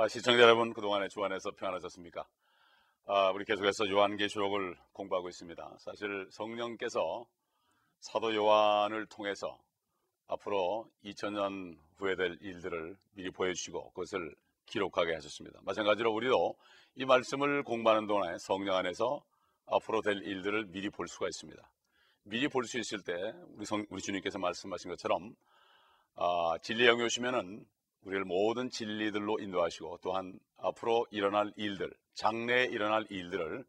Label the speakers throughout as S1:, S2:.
S1: 아, 시청자 여러분 그동안에 주 안에서 평안하셨습니까? 아, 우리 계속해서 요한계시록을 공부하고 있습니다. 사실 성령께서 사도 요한을 통해서 앞으로 2000년 후에 될 일들을 미리 보여주시고 그것을 기록하게 하셨습니다. 마찬가지로 우리도 이 말씀을 공부하는 동안에 성령 안에서 앞으로 될 일들을 미리 볼 수가 있습니다. 미리 볼 수 있을 때 우리, 성, 우리 주님께서 말씀하신 것처럼 아, 진리 영이 오시면은 우리를 모든 진리들로 인도하시고 또한 앞으로 일어날 일들, 장래에 일어날 일들을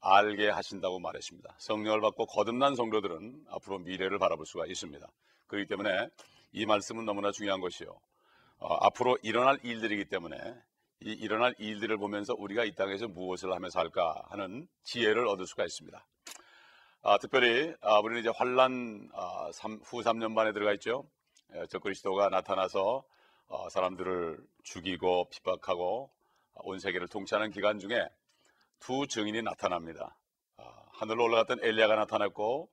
S1: 알게 하신다고 말했습니다. 성령을 받고 거듭난 성도들은 앞으로 미래를 바라볼 수가 있습니다. 그렇기 때문에 이 말씀은 너무나 중요한 것이요. 어, 앞으로 일어날 일들이기 때문에 이 일어날 일들을 보면서 우리가 이 땅에서 무엇을 하며 살까 하는 지혜를 얻을 수가 있습니다. 아, 특별히 아, 우리는 이제 환란 아, 후 3년 반에 들어가 있죠. 예, 적그리스도가 나타나서 어, 사람들을 죽이고 핍박하고 온 세계를 통치하는 기간 중에 두 증인이 나타납니다. 어, 하늘로 올라갔던 엘리야가 나타났고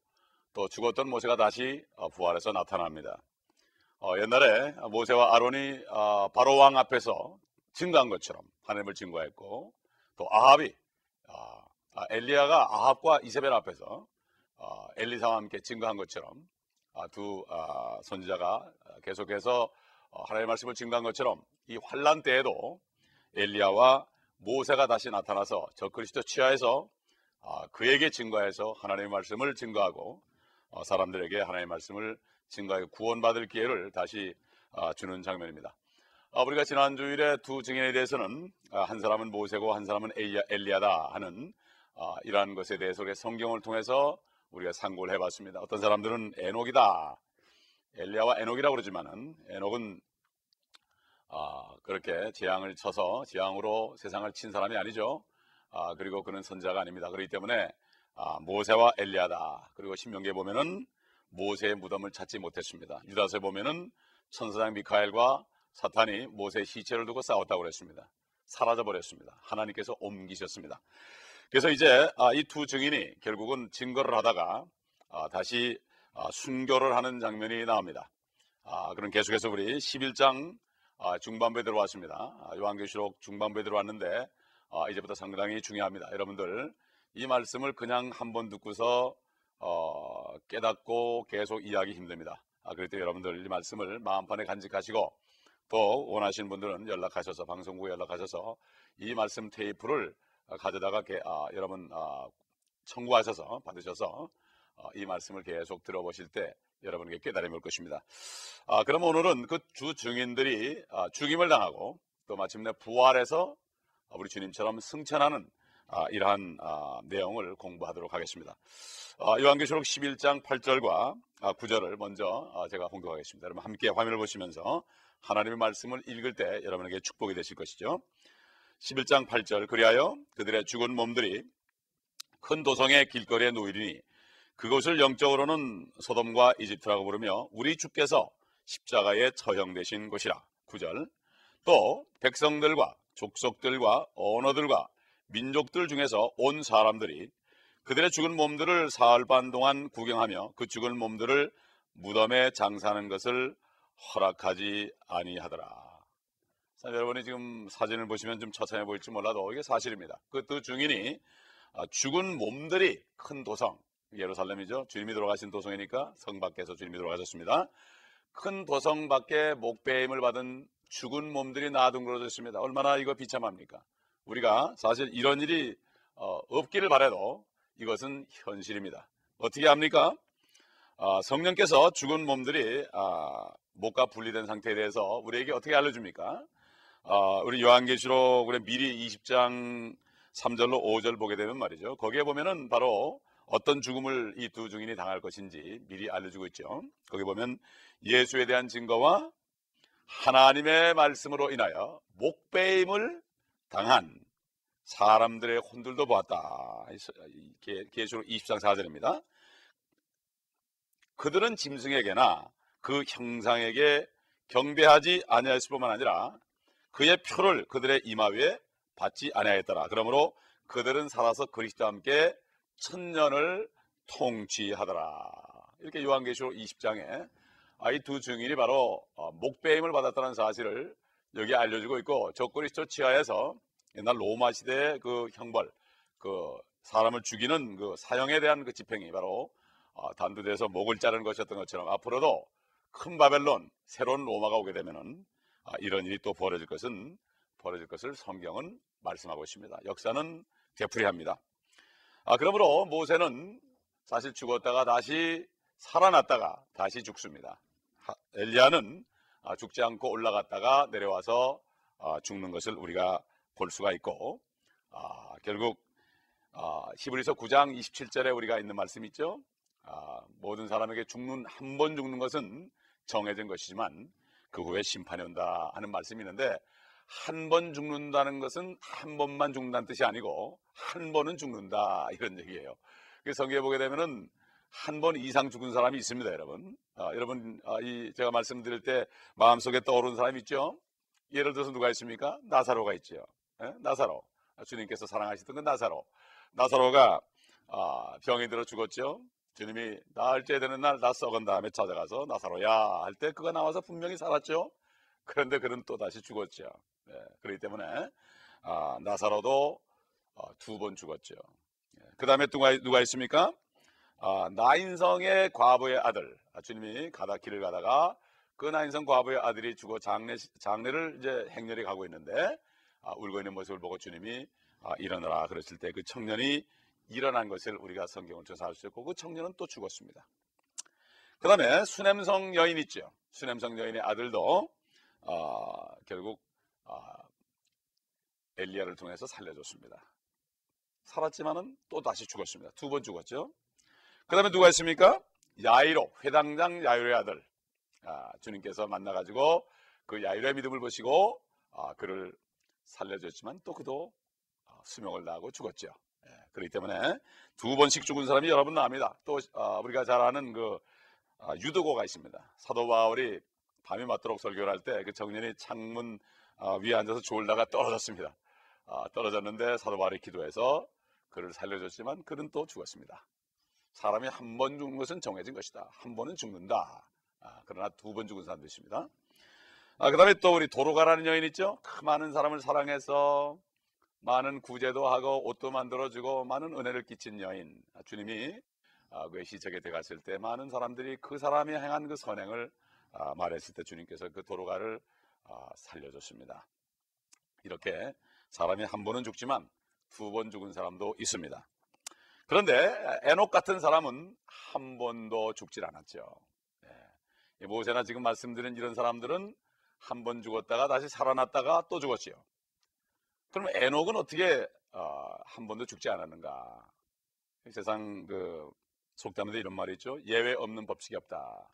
S1: 또 죽었던 모세가 다시 어, 부활해서 나타납니다. 어, 옛날에 모세와 아론이 어, 바로 왕 앞에서 증거한 것처럼 하나님을 증거했고 또 아합이 어, 아, 엘리야가 아합과 이세벨 앞에서 어, 엘리사와 함께 증거한 것처럼 아, 두 아, 선지자가 계속해서 어, 하나님의 말씀을 증거한 것처럼 이 환란 때에도 엘리야와 모세가 다시 나타나서 저 그리스도 치하에서 아, 그에게 증거해서 하나님의 말씀을 증거하고 어, 사람들에게 하나님의 말씀을 증거하여 구원받을 기회를 다시 아, 주는 장면입니다. 우리가 지난 주일에 두 증인에 대해서는 한 사람은 모세고 한 사람은 엘리야다 하는 이러한 것에 대해서 성경을 통해서 우리가 상고를 해봤습니다. 어떤 사람들은 에녹이다. 엘리야와 에녹이라고 그러지만은 에녹은 아, 그렇게 재앙을 쳐서 재앙으로 세상을 친 사람이 아니죠. 아, 그리고 그는 선자가 아닙니다. 그렇기 때문에 아, 모세와 엘리야다. 그리고 신명기에 보면은 모세의 무덤을 찾지 못했습니다. 유다서에 보면은 천사장 미카엘과 사탄이 모세의 시체를 두고 싸웠다고 그랬습니다. 사라져 버렸습니다. 하나님께서 옮기셨습니다. 그래서 이제 아, 이두 증인이 결국은 증거를 하다가 아, 다시 아, 순교를 하는 장면이 나옵니다. 그럼 계속해서 우리 11장 중반부에 들어왔습니다. 요한계시록 중반부에 들어왔는데 이제부터 상당히 중요합니다. 여러분들 이 말씀을 그냥 한 번 듣고서 어, 깨닫고 계속 이해하기 힘듭니다. 그럴 때 여러분들 이 말씀을 마음판에 간직하시고 또 원하시는 분들은 연락하셔서 방송국에 연락하셔서 이 말씀 테이프를 어, 가져다가 아, 여러분 아, 청구하셔서 받으셔서 어, 이 말씀을 계속 들어보실 때 여러분에게 깨달음이 올 것입니다. 아, 그럼 오늘은 그 주 증인들이 아, 죽임을 당하고 또 마침내 부활해서 우리 주님처럼 승천하는 아, 이러한 아, 내용을 공부하도록 하겠습니다. 아, 요한계시록 11장 8절과 9절을 먼저 제가 공독하겠습니다. 여러분 함께 화면을 보시면서 하나님의 말씀을 읽을 때 여러분에게 축복이 되실 것이죠. 11장 8절 그리하여 그들의 죽은 몸들이 큰 도성의 길거리에 놓이리니 그곳을 영적으로는 소돔과 이집트라고 부르며 우리 주께서 십자가에 처형되신 곳이라 9절 또 백성들과 족속들과 언어들과 민족들 중에서 온 사람들이 그들의 죽은 몸들을 사흘 반 동안 구경하며 그 죽은 몸들을 무덤에 장사하는 것을 허락하지 아니하더라. 자, 여러분이 지금 사진을 보시면 좀 처참해 보일지 몰라도 이게 사실입니다. 그두 증인이 아, 죽은 몸들이 큰 도성, 예루살렘이죠. 주님이 돌아가신 도성이니까 성 밖에서 주님이 돌아가셨습니다. 큰 도성 밖에 목배임을 받은 죽은 몸들이 나둥그러져 있습니다. 얼마나 이거 비참합니까? 우리가 사실 이런 일이 어, 없기를 바래도 이것은 현실입니다. 어떻게 합니까? 아, 성령께서 죽은 몸들이 아, 목과 분리된 상태에 대해서 우리에게 어떻게 알려줍니까? 어, 우리 요한계시록 우리 미리 20장 3절로 5절 보게 되면 말이죠. 거기에 보면은 바로 어떤 죽음을 이두 증인이 당할 것인지 미리 알려주고 있죠. 거기 보면 예수에 대한 증거와 하나님의 말씀으로 인하여 목배임을 당한 사람들의 혼들도 보았다. 계시록 20장 4절입니다. 그들은 짐승에게나 그 형상에게 경배하지 아니하였을 뿐만 아니라 그의 표를 그들의 이마 위에 받지 아니하였더라. 그러므로 그들은 살아서 그리스도와 함께 천년을 통치하더라. 이렇게 요한계시록 20장에 이 두 증인이 바로 어, 목배임을 받았다는 사실을 여기 알려주고 있고 저 그리스도 지하에서 옛날 로마 시대의 그 형벌, 그 사람을 죽이는 그 사형에 대한 그 집행이 바로 어, 단두대에서 목을 자르는 것이었던 것처럼 앞으로도 큰 바벨론, 새로운 로마가 오게 되면은 아, 이런 일이 또 벌어질 것은 벌어질 것을 성경은 말씀하고 있습니다. 역사는 되풀이합니다. 아, 그러므로 모세는 사실 죽었다가 다시 살아났다가 다시 죽습니다. 하- 엘리야는 아, 죽지 않고 올라갔다가 내려와서 아, 죽는 것을 우리가 볼 수가 있고 아, 결국 아, 히브리서 9장 27절에 우리가 있는 말씀 있죠. 아, 모든 사람에게 죽는 한 번 죽는 것은 정해진 것이지만 그 후에 심판이 온다 하는 말씀이 있는데 한 번 죽는다는 것은 한 번만 죽는다는 뜻이 아니고 한 번은 죽는다 이런 얘기예요. 그 성경에 보게 되면은 한 번 이상 죽은 사람이 있습니다, 여러분. 아, 여러분, 아, 이 제가 말씀드릴 때 마음속에 떠오르는 사람 있죠? 예를 들어서 누가 있습니까? 나사로가 있죠. 예? 나사로. 아, 주님께서 사랑하시던 그 나사로. 나사로가 아, 병이 들어 죽었죠. 주님이 나흘째 되는 날 나 썩은 다음에 찾아가서 나사로야 할 때 그가 나와서 분명히 살았죠. 그런데 그는 또 다시 죽었죠. 예, 그렇기 때문에 아, 나사로도 두번 죽었죠. 그 다음에 누가, 누가 있습니까? 아, 나인성의 과부의 아들. 아, 주님이 가다 길을 가다가 그 나인성 과부의 아들이 죽어 장례 장례를 이제 행렬히 가고 있는데 아, 울고 있는 모습을 보고 주님이 아, 일어나라 그랬을 때 그 청년이 일어난 것을 우리가 성경을 조사할 수 있고 그 청년은 또 죽었습니다. 그 다음에 수냄성 여인 있죠. 수냄성 여인의 아들도 아, 결국 아, 엘리야를 통해서 살려줬습니다. 살았지만은 또 다시 죽었습니다. 두 번 죽었죠. 그 다음에 누가 있습니까? 야이로, 회당장 야이로의 아들. 아, 주님께서 만나가지고 그 야이로의 믿음을 보시고 아, 그를 살려줬지만 또 그도 아, 수명을 다하고 죽었죠. 예, 그렇기 때문에 두 번씩 죽은 사람이 여러분 나옵니다. 또 아, 우리가 잘 아는 그 아, 유도고가 있습니다. 사도 바울이 밤이 맞도록 설교를 할 때 그 청년이 창문 아, 위에 앉아서 졸다가 떨어졌습니다. 아, 떨어졌는데 사도 바울이 기도해서 그를 살려줬지만 그는 또 죽었습니다. 사람이 한 번 죽는 것은 정해진 것이다. 한 번은 죽는다. 아, 그러나 두 번 죽은 사람도 있습니다. 아, 그 다음에 또 우리 도로가라는 여인 있죠? 그 많은 사람을 사랑해서 많은 구제도 하고 옷도 만들어주고 많은 은혜를 끼친 여인. 아, 주님이 아, 그 시적에 들어갔을 때 많은 사람들이 그 사람이 행한 그 선행을 아, 말했을 때 주님께서 그 도로가를 아, 살려줬습니다. 이렇게 사람이 한 번은 죽지만 두 번 죽은 사람도 있습니다. 그런데 에녹 같은 사람은 한 번도 죽질 않았죠. 예. 모세나 지금 말씀드린 이런 사람들은 한 번 죽었다가 다시 살아났다가 또 죽었지요. 그럼 에녹은 어떻게 어, 한 번도 죽지 않았는가? 세상 그 속담에 이런 말이 있죠. 예외 없는 법칙이 없다.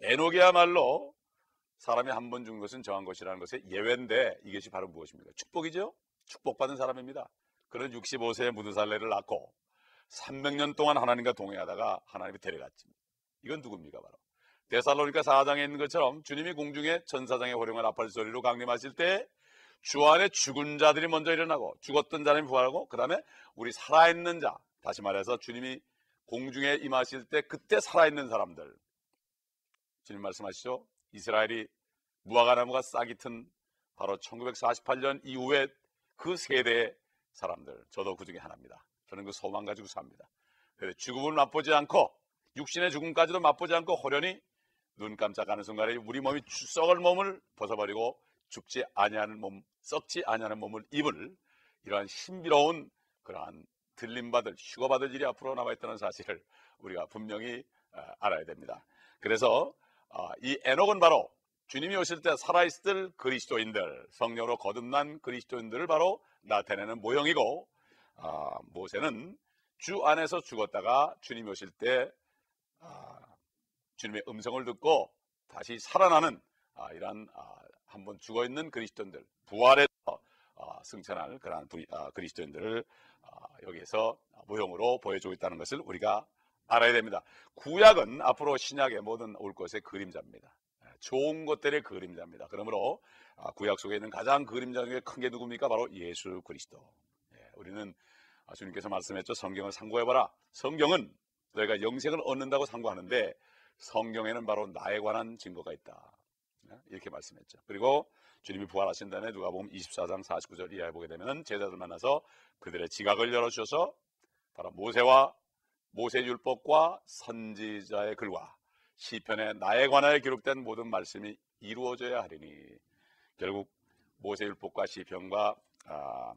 S1: 에녹이야말로 사람이 한 번 죽은 것은 정한 것이라는 것의 예외인데 이것이 바로 무엇입니까? 축복이죠. 축복받은 사람입니다. 그는 65세에 무드살레를 낳고 300년 동안 하나님과 동행하다가 하나님이 데려갔지. 이건 누굽니까 바로 데살로니가 4장에 있는 것처럼 주님이 공중에 천사장의 호령을 아팔 소리로 강림하실 때 주 안에 죽은 자들이 먼저 일어나고 죽었던 자들이 부활하고 그 다음에 우리 살아있는 자 다시 말해서 주님이 공중에 임하실 때 그때 살아있는 사람들 주님 말씀하시죠? 이스라엘이 무화과나무가 싹이 튼 바로 1948년 이후에 그 세대의 사람들 저도 그 중에 하나입니다. 저는 그 소망 가지고 삽니다. 그래, 죽음을 맛보지 않고 육신의 죽음까지도 맛보지 않고 호련히 눈 깜짝하는 순간에 우리 몸이 썩을 몸을 벗어버리고 죽지 아니하는 몸, 썩지 아니하는 몸을 입을 이러한 신비로운 그러한 들림받을 휴거받을 일이 앞으로 남아있다는 사실을 우리가 분명히 어, 알아야 됩니다. 그래서 어, 이 에녹은 바로 주님이 오실 때 살아있을 그리스도인들, 성령으로 거듭난 그리스도인들을 바로 나타내는 모형이고 아, 모세는 주 안에서 죽었다가 주님이 오실 때 아, 주님의 음성을 듣고 다시 살아나는 아, 이러한 아, 한번 죽어 있는 그리스도인들 부활해서 아, 승천할 그러한 부- 아, 그리스도인들을 아, 여기에서 모형으로 보여주고 있다는 것을 우리가 알아야 됩니다. 구약은 앞으로 신약의 모든 올 것의 그림자입니다. 예, 좋은 것들의 그림자입니다. 그러므로 아, 구약 속에 있는 가장 그림자 중에 큰 게 누굽니까? 바로 예수 그리스도. 예, 우리는 아, 주님께서 말씀했죠. 성경을 상고해봐라. 성경은 너희가 영생을 얻는다고 상고하는데 성경에는 바로 나에 관한 증거가 있다. 예, 이렇게 말씀했죠. 그리고 주님이 부활하신 다음에 누가 보면 24장 49절 이하에 보게 되면 제자들 만나서 그들의 지각을 열어주셔서 바로 모세와 모세 율법과 선지자의 글과 시편에 나에 관하여 기록된 모든 말씀이 이루어져야 하리니 결국 모세 율법과 시편과 아,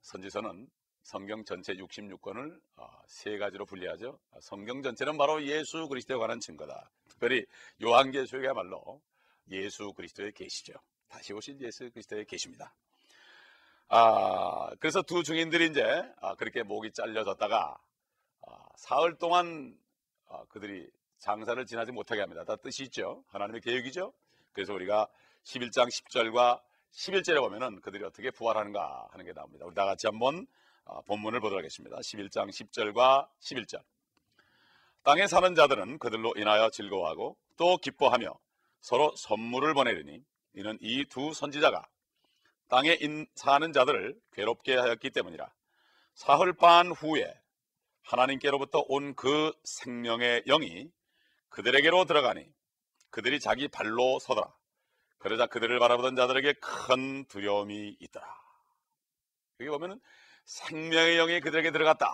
S1: 선지서는 성경 전체 66권을 어, 세 가지로 분리하죠. 성경 전체는 바로 예수 그리스도에 관한 증거다. 특별히 요한계시록이야말로 예수 그리스도의 계시죠. 다시 오신 예수 그리스도의 계십니다. 아, 그래서 두 증인들이 이제 아, 그렇게 목이 잘려졌다가 아, 사흘 동안 아, 그들이 장사를 지나지 못하게 합니다. 다 뜻이 있죠. 하나님의 계획이죠. 그래서 우리가 11장 10절과 11절에 보면은 그들이 어떻게 부활하는가 하는 게 나옵니다. 우리 다 같이 한번 아, 본문을 보도록 하겠습니다. 11장 10절과 11절. 땅에 사는 자들은 그들로 인하여 즐거워하고 또 기뻐하며 서로 선물을 보내리니 이는 이 두 선지자가 땅에 사는 자들을 괴롭게 하였기 때문이라. 사흘 반 후에 하나님께로부터 온 그 생명의 영이 그들에게로 들어가니 그들이 자기 발로 서더라. 그러자 그들을 바라보던 자들에게 큰 두려움이 있더라. 여기 보면은 생명의 영이 그들에게 들어갔다.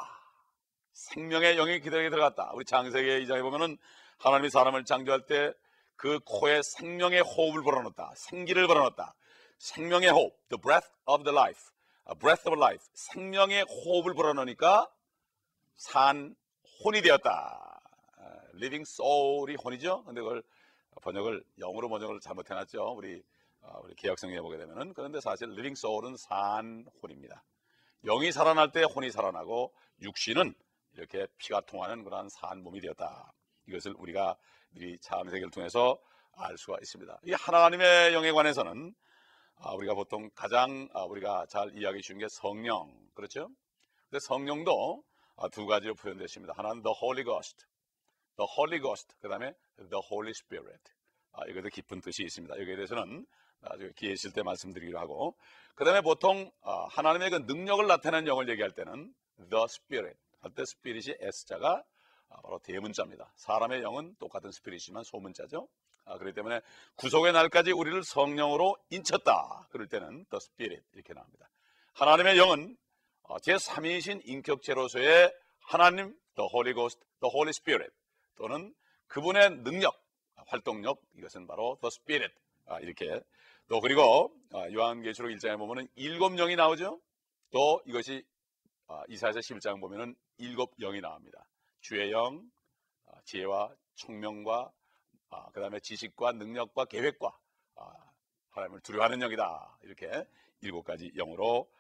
S1: 생명의 영이 그들에게 들어갔다. 우리 장세기 2장에 보면은 하나님이 사람을 창조할 때 그 코에 생명의 호흡을 불어넣었다. 생기를 불어넣었다. 생명의 호흡, the breath of the life, breath of life, 생명의 호흡을 불어넣으니까 산 혼이 되었다. living soul이 혼이죠. 근데 그걸 번역을 영어로 번역을 잘못해놨죠. 우리 어, 우리 개혁성경에 보게 되면은 그런데 사실 living soul은 산 혼입니다. 영이 살아날 때 혼이 살아나고 육신은 이렇게 피가 통하는 그러한 산 몸이 되었다. 이것을 우리가 이 창세기를 통해서 알 수가 있습니다. 이 하나님의 영에 관해서는 아, 우리가 보통 가장 아, 우리가 잘 이야기해 주는 게 성령 그렇죠? 근데 성령도 아, 두 가지로 표현되십니다. 하나는 the Holy Ghost, the Holy Ghost, 그 다음에 the Holy Spirit. 이것도 깊은 뜻이 있습니다. 여기에 대해서는 나중에 기회 있을 때 말씀드리기로 하고 그 다음에 보통 하나님의 그 능력을 나타내는 영을 얘기할 때는 the Spirit 할때 스피릿이 S자가 바로 대문자입니다. 사람의 영은 똑같은 스피릿이지만 소문자죠. 아, 그렇기 때문에 구속의 날까지 우리를 성령으로 인쳤다. 그럴 때는 the spirit 이렇게 나옵니다. 하나님의 영은 어, 제3위이신 인격체로서의 하나님 the Holy Ghost, the Holy Spirit 또는 그분의 능력, 활동력 이것은 바로 the Spirit 아, 이렇게 또 그리고 아, 요한계시록 1장에 보면은 일곱 영이 나오죠. 또 이것이 이사야서 11장 보면은 일곱 영이 나옵니다. 주의 영, 지혜와 총명과 아, 그 다음에 지식과 능력과 계획과 아, 하나님을 두려워하는 영이다. 이렇게 일곱 가지 영으로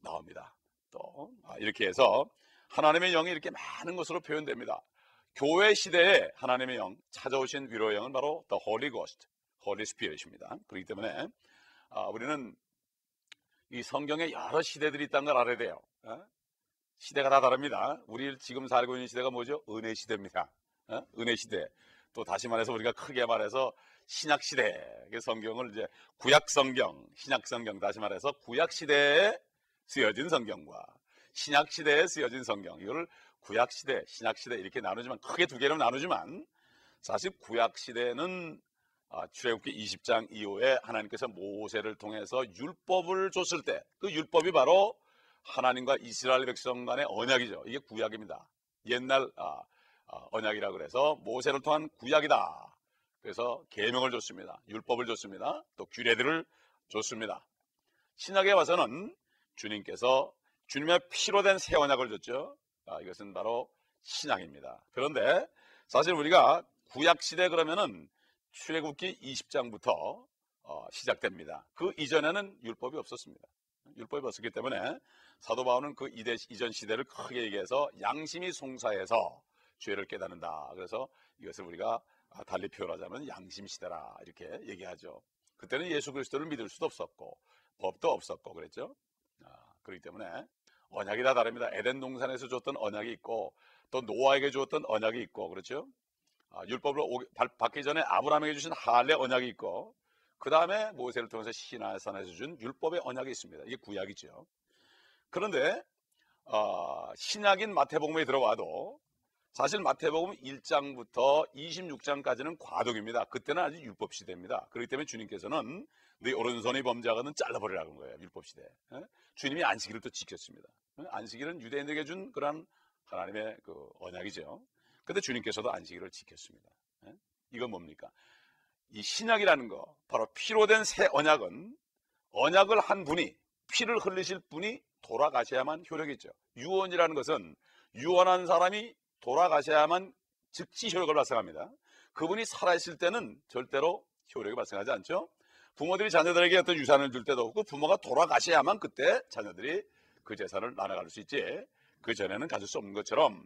S1: 나옵니다. 또 아, 이렇게 해서 하나님의 영이 이렇게 많은 것으로 표현됩니다. 교회 시대에 하나님의 영 찾아오신 위로의 영은 바로 The Holy Ghost, Holy Spirit입니다. 그렇기 때문에 아, 우리는 이 성경에 여러 시대들이 있다는 걸 알아야 돼요. 어? 시대가 다 다릅니다. 우리 지금 살고 있는 시대가 뭐죠? 은혜 시대입니다. 어? 은혜 시대. 또 다시 말해서 우리가 크게 말해서 신약 시대 성경을 이제 구약 성경, 신약 성경 다시 말해서 구약 시대에 쓰여진 성경과 신약 시대에 쓰여진 성경 이거를 구약 시대, 신약 시대 이렇게 나누지만 크게 두 개로 나누지만 사실 구약 시대는 아, 출애굽기 20장 이후에 하나님께서 모세를 통해서 율법을 줬을 때 그 율법이 바로 하나님과 이스라엘 백성 간의 언약이죠. 이게 구약입니다. 옛날 아, 어, 언약이라 그래서 모세를 통한 구약이다. 그래서 계명을 줬습니다. 율법을 줬습니다. 또 규례들을 줬습니다. 신약에 와서는 주님께서 주님의 피로 된 새 언약을 줬죠. 아, 이것은 바로 신약입니다. 그런데 사실 우리가 구약 시대 그러면은 출애굽기 20장부터 어, 시작됩니다. 그 이전에는 율법이 없었습니다. 율법이 없었기 때문에 사도 바울은 그 이전 시대를 크게 얘기해서 양심이 송사해서 죄를 깨닫는다. 그래서 이것을 우리가 달리 표현하자면 양심 시대라 이렇게 얘기하죠. 그때는 예수 그리스도를 믿을 수도 없었고 법도 없었고 그랬죠. 아, 그렇기 때문에 언약이 다 다릅니다. 에덴 동산에서 줬던 언약이 있고 또 노아에게 주었던 언약이 있고 그렇죠. 아, 율법을 받기 전에 아브라함에게 주신 할례 언약이 있고 그 다음에 모세를 통해서 시나산에서 준 율법의 언약이 있습니다. 이게 구약이죠. 그런데 어, 신약인 마태복음에 들어와도 사실 마태복음 1장부터 26장까지는 과독입니다. 그때는 아직 율법 시대입니다. 그렇기 때문에 주님께서는 네 오른손이 범죄하거든 잘라버리라는 거예요. 율법 시대. 에? 주님이 안식일을 또 지켰습니다. 에? 안식일은 유대인에게 준 그런 하나님의 그 언약이죠. 근데 주님께서도 안식일을 지켰습니다. 에? 이건 뭡니까? 이 신약이라는 거, 바로 피로 된 새 언약은 언약을 한 분이 피를 흘리실 분이 돌아가셔야만 효력이 있죠. 유언이라는 것은 유언한 사람이 돌아가셔야만 즉시 효력을 발생합니다. 그분이 살아있을 때는 절대로 효력이 발생하지 않죠. 부모들이 자녀들에게 어떤 유산을 줄 때도 없고 부모가 돌아가셔야만 그때 자녀들이 그 재산을 나눠갈 수 있지 그 전에는 가질 수 없는 것처럼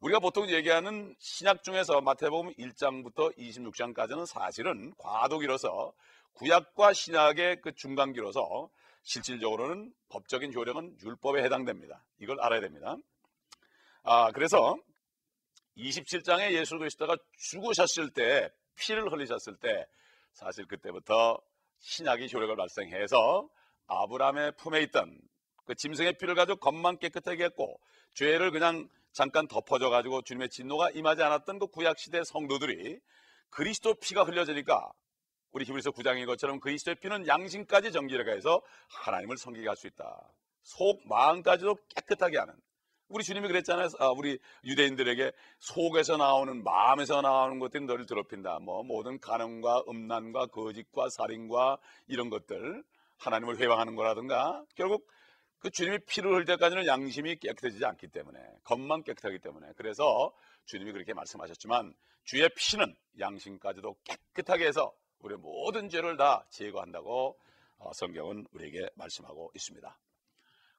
S1: 우리가 보통 얘기하는 신약 중에서 마태복음 1장부터 26장까지는 사실은 과도기로서 구약과 신약의 그 중간기로서 실질적으로는 법적인 효력은 율법에 해당됩니다. 이걸 알아야 됩니다. 아, 그래서 27장에 예수 그리스도가 죽으셨을 때 피를 흘리셨을 때 사실 그때부터 신약이 효력을 발생해서 아브라함의 품에 있던 그 짐승의 피를 가지고 겉만 깨끗하게 했고 죄를 그냥 잠깐 덮어져 가지고 주님의 진노가 임하지 않았던 그 구약 시대 성도들이 그리스도 피가 흘려지니까 우리 히브리서 9장인 것처럼 그리스도의 피는 양심까지 정결하게 해서 하나님을 섬기게 할 수 있다. 속 마음까지도 깨끗하게 하는 우리 주님이 그랬잖아요. 아, 우리 유대인들에게 속에서 나오는 마음에서 나오는 것들이 너를 더럽힌다. 뭐 모든 가능과 음란과 거짓과 살인과 이런 것들 하나님을 회방하는 거라든가 결국 그 주님이 피를 흘릴 때까지는 양심이 깨끗해지지 않기 때문에 겉만 깨끗하기 때문에 그래서 주님이 그렇게 말씀하셨지만 주의 피는 양심까지도 깨끗하게 해서 우리 모든 죄를 다 제거한다고 어, 성경은 우리에게 말씀하고 있습니다.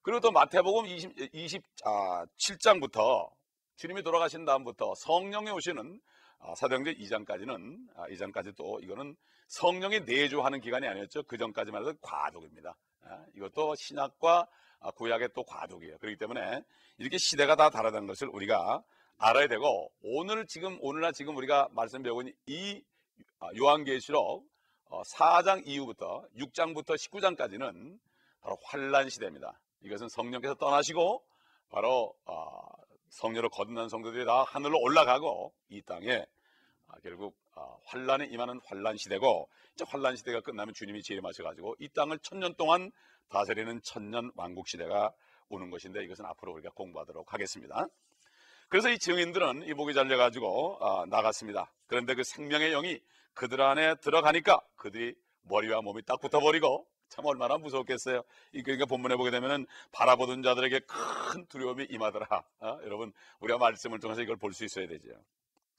S1: 그리고 또 마태복음 20, 27장부터 주님이 돌아가신 다음부터 성령이 오시는 아, 사도행전 2장까지는 아, 2장까지 또 이거는 성령이 내주하는 기간이 아니었죠. 그 전까지만 해도 과독입니다. 아, 이것도 신약과 아, 구약의 또 과독이에요. 그렇기 때문에 이렇게 시대가 다 다르다는 것을 우리가 알아야 되고 오늘 지금 오늘날 지금 우리가 말씀 있는 이 아, 요한계시록 4장 어, 이후부터 6장부터 19장까지는 바로 환란 시대입니다. 이것은 성령께서 떠나시고 바로 어, 성녀로 거듭난 성도들이 다 하늘로 올라가고 이 땅에 아, 결국 어, 환란에 임하는 환란 시대고 이제 환란 시대가 끝나면 주님이 재림하셔 가지고 이 땅을 천년 동안 다스리는 천년 왕국 시대가 오는 것인데 이것은 앞으로 우리가 공부하도록 하겠습니다. 그래서 이 증인들은 이 목이 잘려 가지고 어, 나갔습니다. 그런데 그 생명의 영이 그들 안에 들어가니까 그들이 머리와 몸이 딱 붙어버리고 참 얼마나 무섭겠어요. 그러니까 본문에 보게 되면은 바라보던 자들에게 큰 두려움이 임하더라. 어? 여러분 우리가 말씀을 통해서 이걸 볼 수 있어야 되죠.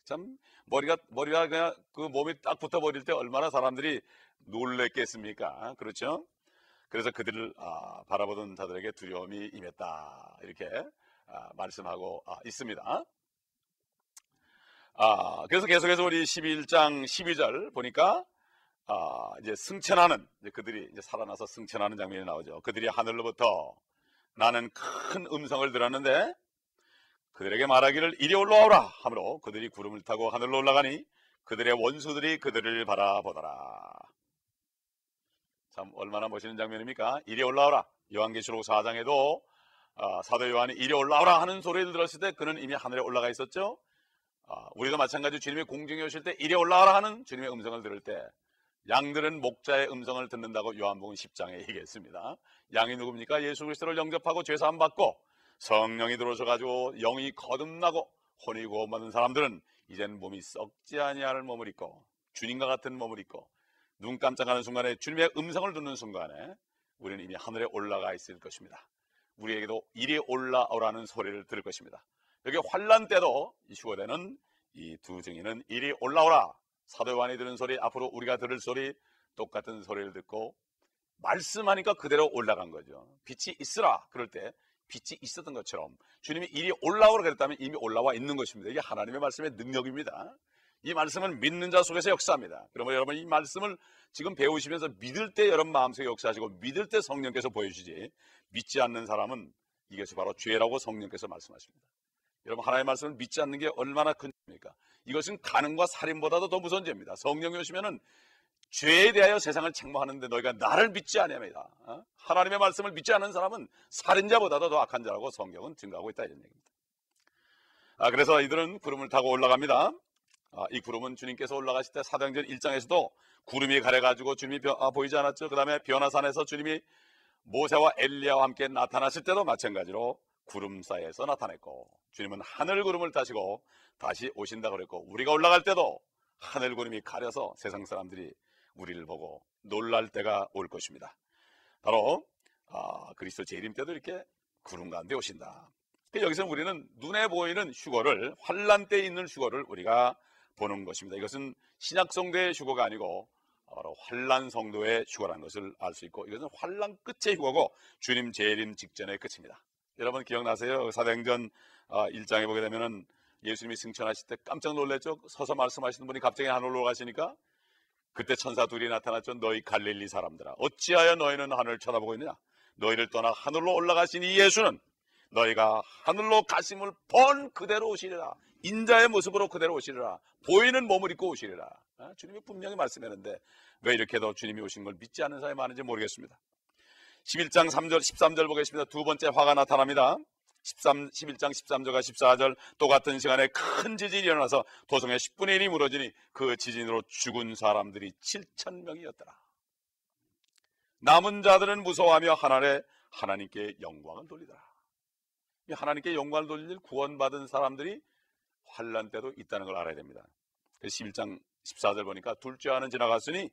S1: 참 머리가 머리가 그냥 그 몸이 딱 붙어 버릴 때 얼마나 사람들이 놀랬겠습니까? 그렇죠? 그래서 그들을 아, 바라보던 자들에게 두려움이 임했다 이렇게 아, 말씀하고 아, 있습니다. 아, 그래서 계속해서 우리 11장 12절 보니까 아, 이제 승천하는 이제 그들이 이제 살아나서 승천하는 장면이 나오죠. 그들이 하늘로부터 나는 큰 음성을 들었는데 그들에게 말하기를 이리 올라오라 하므로 그들이 구름을 타고 하늘로 올라가니 그들의 원수들이 그들을 바라보더라. 참 얼마나 멋있는 장면입니까? 이리 올라오라. 요한계시록 4장에도 아, 사도 요한이 이리 올라오라 하는 소리를 들었을 때 그는 이미 하늘에 올라가 있었죠. 아, 우리도 마찬가지로 주님의 공중에 오실 때 이리 올라오라 하는 주님의 음성을 들을 때 양들은 목자의 음성을 듣는다고 요한복음 10장에 얘기했습니다. 양이 누굽니까? 예수 그리스도를 영접하고 죄 사함 받고 성령이 들어오셔 가지고 영이 거듭나고 혼이 구원받는 사람들은 이제는 몸이 썩지 아니할 몸을 입고 주님과 같은 몸을 입고 눈 깜짝하는 순간에 주님의 음성을 듣는 순간에 우리는 이미 하늘에 올라가 있을 것입니다. 우리에게도 이리 올라오라는 소리를 들을 것입니다. 여기 환란 때도 이 휴거되는 이 두 증인은 이리 올라오라 사도 요한이 들은 소리, 앞으로 우리가 들을 소리 똑같은 소리를 듣고 말씀하니까 그대로 올라간 거죠. 빛이 있으라 그럴 때 빛이 있었던 것처럼 주님이 이리 올라오라 그랬다면 이미 올라와 있는 것입니다. 이게 하나님의 말씀의 능력입니다. 이 말씀은 믿는 자 속에서 역사합니다. 그러면 여러분 이 말씀을 지금 배우시면서 믿을 때 여러분 마음속에 역사하시고 믿을 때 성령께서 보여주지 믿지 않는 사람은 이것이 바로 죄라고 성령께서 말씀하십니다. 여러분 하나님의 말씀을 믿지 않는 게 얼마나 큰 죄입니까? 이것은 가능과 살인보다도 더 무서운 죄입니다. 성령이 오시면은 죄에 대하여 세상을 책망하는데 너희가 나를 믿지 아니합니다. 어? 하나님의 말씀을 믿지 않는 사람은 살인자보다도 더 악한 자라고 성경은 증가하고 있다 이런 얘기입니다. 아, 그래서 이들은 구름을 타고 올라갑니다. 아, 이 구름은 주님께서 올라가실 때 사도행전 1장에서도 구름이 가려가지고 주님이 벼- 아, 보이지 않았죠. 그 다음에 변화산에서 주님이 모세와 엘리야와 함께 나타났을 때도 마찬가지로 구름 사이에서 나타냈고 주님은 하늘 구름을 타시고 다시 오신다 그랬고 우리가 올라갈 때도 하늘 구름이 가려서 세상 사람들이 우리를 보고 놀랄 때가 올 것입니다. 바로 아, 그리스도 재림 때도 이렇게 구름 가운데 오신다. 그 여기서 우리는 눈에 보이는 휴거를 환란 때 있는 휴거를 우리가 보는 것입니다. 이것은 신약 성도의 휴거가 아니고 바로 환란 성도의 휴거라는 것을 알 수 있고 이것은 환란 끝의 휴거고 주님 재림 직전의 끝입니다. 여러분 기억나세요? 사도행전 1장에 보게 되면은 예수님이 승천하실 때 깜짝 놀랐죠? 서서 말씀하시는 분이 갑자기 하늘로 가시니까 그때 천사 둘이 나타났죠. 너희 갈릴리 사람들아 어찌하여 너희는 하늘을 쳐다보고 있느냐? 너희를 떠나 하늘로 올라가신 이 예수는 너희가 하늘로 가심을 본 그대로 오시리라. 인자의 모습으로 그대로 오시리라. 보이는 몸을 입고 오시리라. 아, 주님이 분명히 말씀했는데 왜 이렇게도 주님이 오신 걸 믿지 않는 사람이 많은지 모르겠습니다. 11장 3절, 13절 보겠습니다. 두 번째 화가 나타납니다. 13, 11장 13절과 14절 똑같은 시간에 큰 지진이 일어나서 도성의 10분의 1이 무너지니 그 지진으로 죽은 사람들이 7천 명이었더라. 남은 자들은 무서워하며 하나님의 하나님께 영광을 돌리더라. 이 하나님께 영광을 돌릴 구원받은 사람들이 환란 때도 있다는 걸 알아야 됩니다. 11장 14절 보니까 둘째 화는 지나갔으니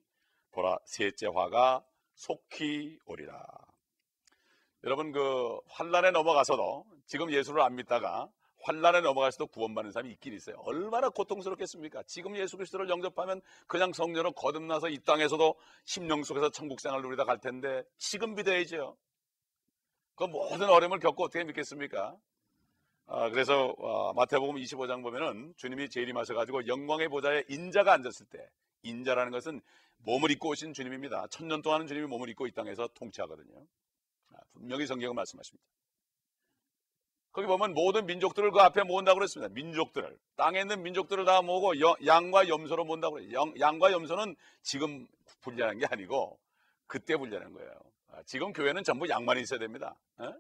S1: 보라 셋째 화가 속히 오리라. 여러분 그 환란에 넘어가서도 지금 예수를 안 믿다가 환란에 넘어가서도 구원받는 사람이 있긴 있어요. 얼마나 고통스럽겠습니까? 지금 예수 그리스도를 영접하면 그냥 성녀로 거듭나서 이 땅에서도 심령 속에서 천국 생활을 누리다 갈 텐데 지금 믿어야죠. 그 모든 어려움을 겪고 어떻게 믿겠습니까? 아, 그래서 아, 마태복음 25장 보면은 주님이 재림하셔 가지고 영광의 보좌에 인자가 앉았을 때 인자라는 것은 몸을 입고 오신 주님입니다. 천년 동안은 주님이 몸을 입고 이 땅에서 통치하거든요. 아, 분명히 성경은 말씀하십니다. 거기 보면 모든 민족들을 그 앞에 모은다고 그랬습니다. 민족들을 땅에 있는 민족들을 다 모으고 여- 양과 염소로 모은다고 그래요. 영- 양과 염소는 지금 분리하는 게 아니고 그때 분리하는 거예요. 아, 지금 교회는 전부 양만 있어야 됩니다. 어?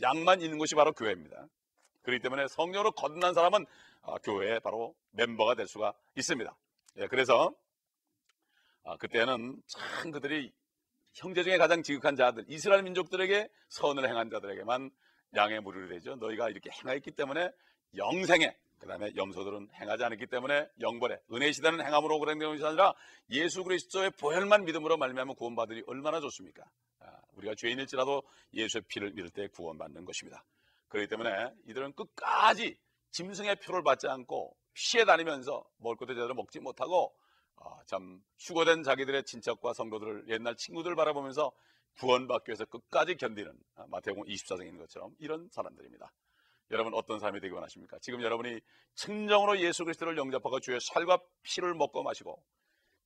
S1: 양만 있는 곳이 바로 교회입니다. 그렇기 때문에 성령으로 거듭난 사람은 아, 교회의 바로 멤버가 될 수가 있습니다. 예, 그래서 아, 그때는 참 그들이 형제 중에 가장 지극한 자들, 이스라엘 민족들에게 선을 행한 자들에게만 양의 무리를 되죠. 너희가 이렇게 행하였기 때문에 영생에 그 다음에 염소들은 행하지 않았기 때문에 영벌에 은혜 시대는 행함으로 그행되는 것이 아니라 예수 그리스도의 보혈만 믿음으로 말미암아 구원받으리 얼마나 좋습니까? 아, 우리가 죄인일지라도 예수의 피를 믿을 때 구원받는 것입니다. 그렇기 때문에 이들은 끝까지 짐승의 표를 받지 않고 피해 다니면서 먹을 것도 제대로 먹지 못하고 아, 참 휴거된 자기들의 친척과 성도들을 옛날 친구들 바라보면서 구원받기 위해서 끝까지 견디는 아, 마태복음 24장에 있는 것처럼 이런 사람들입니다. 여러분 어떤 삶이 되기 원하십니까? 지금 여러분이 청정으로 예수 그리스도를 영접하고 주의 살과 피를 먹고 마시고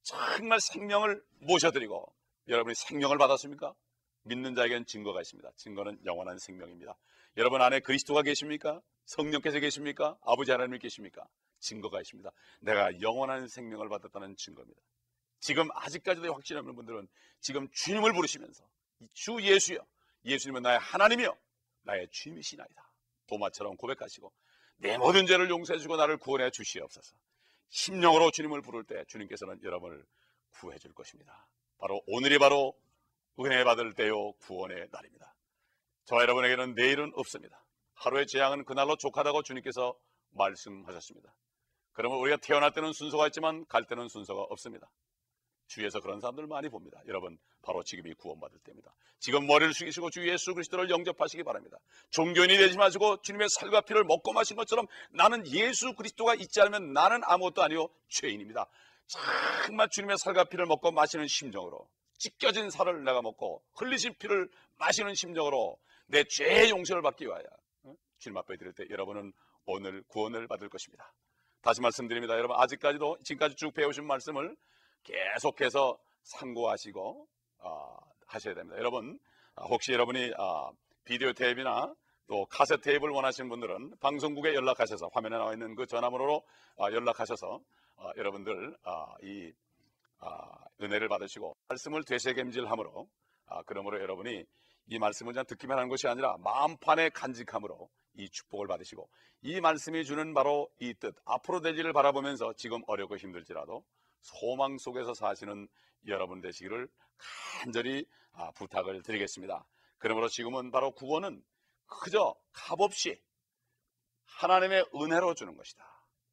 S1: 정말 생명을 모셔드리고 여러분이 생명을 받았습니까? 믿는 자에게는 증거가 있습니다. 증거는 영원한 생명입니다. 여러분 안에 그리스도가 계십니까? 성령께서 계십니까? 아버지 하나님이 계십니까? 증거가 있습니다. 내가 영원한 생명을 받았다는 증거입니다. 지금 아직까지도 확신 없는 분들은 지금 주님을 부르시면서 주 예수여 예수님은 나의 하나님이여 나의 주님이시나이다. 도마처럼 고백하시고 내 모든 죄를 용서해 주고 나를 구원해 주시옵소서. 심령으로 주님을 부를 때 주님께서는 여러분을 구해 줄 것입니다. 바로 오늘이 바로 은혜 받을 때요 구원의 날입니다. 저와 여러분에게는 내일은 없습니다. 하루의 재앙은 그날로 족하다고 주님께서 말씀하셨습니다. 그러면 우리가 태어날 때는 순서가 있지만 갈 때는 순서가 없습니다. 주위에서 그런 사람들 많이 봅니다. 여러분 바로 지금이 구원받을 때입니다. 지금 머리를 숙이시고 주 예수 그리스도를 영접하시기 바랍니다. 종교인이 되지 마시고 주님의 살과 피를 먹고 마신 것처럼 나는 예수 그리스도가 있지 않으면 나는 아무것도 아니요 죄인입니다. 정말 주님의 살과 피를 먹고 마시는 심정으로 찢겨진 살을 내가 먹고 흘리신 피를 마시는 심정으로 내 죄의 용서를 받기 위하여 주님 앞에 드릴 때 여러분은 오늘 구원을 받을 것입니다. 다시 말씀드립니다. 여러분 아직까지도 지금까지 쭉 배우신 말씀을 계속해서 상고하시고 어, 하셔야 됩니다. 여러분 아, 혹시 여러분이 아, 비디오 테이프나 또 카세트 테이프를 원하시는 분들은 방송국에 연락하셔서 화면에 나와 있는 그 전화번호로 아, 연락하셔서 아, 여러분들 아, 이 아, 은혜를 받으시고 말씀을 되새김질함으로 아, 그러므로 여러분이 이 말씀을 그냥 듣기만 하는 것이 아니라 마음판에 간직함으로 이 축복을 받으시고 이 말씀이 주는 바로 이 뜻 앞으로 될 일을 바라보면서 지금 어렵고 힘들지라도 소망 속에서 사시는 여러분 되시기를 간절히 아, 부탁을 드리겠습니다. 그러므로 지금은 바로 구원은 그저 값없이 하나님의 은혜로 주는 것이다.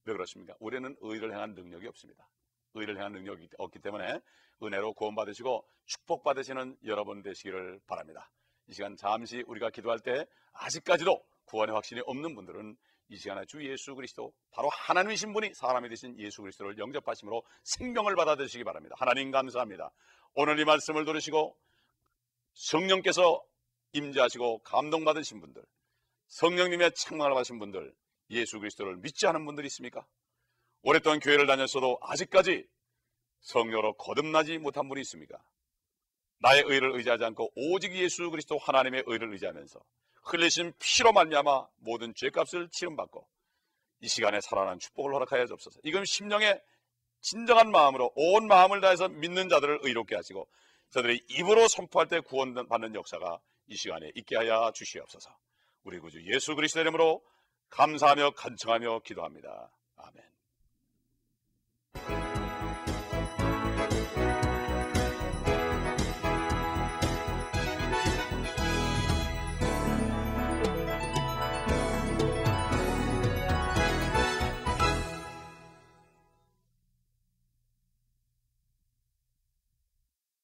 S1: 왜 그렇습니까? 우리는 의를 행한 능력이 없습니다. 의를 행한 능력이 없기 때문에 은혜로 구원 받으시고 축복 받으시는 여러분 되시기를 바랍니다. 이 시간 잠시 우리가 기도할 때 아직까지도 구원의 확신이 없는 분들은 이 시간에 주 예수 그리스도 바로 하나님이신 분이 사람이 되신 예수 그리스도를 영접하심으로 생명을 받아들이시기 바랍니다. 하나님 감사합니다. 오늘 이 말씀을 들으시고 성령께서 임재하시고 감동받으신 분들 성령님의 책망을 받으신 분들 예수 그리스도를 믿지 않은 분들이 있습니까? 오랫동안 교회를 다녔어도 아직까지 성령으로 거듭나지 못한 분이 있습니까? 나의 의를 의지하지 않고 오직 예수 그리스도 하나님의 의를 의지하면서 흘리신 피로 말미암아 모든 죄값을 치름받고 이 시간에 살아난 축복을 허락하여 주옵소서. 이건 심령의 진정한 마음으로 온 마음을 다해서 믿는 자들을 의롭게 하시고 저들이 입으로 선포할 때 구원받는 역사가 이 시간에 있게 하여 주시옵소서. 우리 구주 예수 그리스도 이름으로 감사하며 간청하며 기도합니다. 아멘.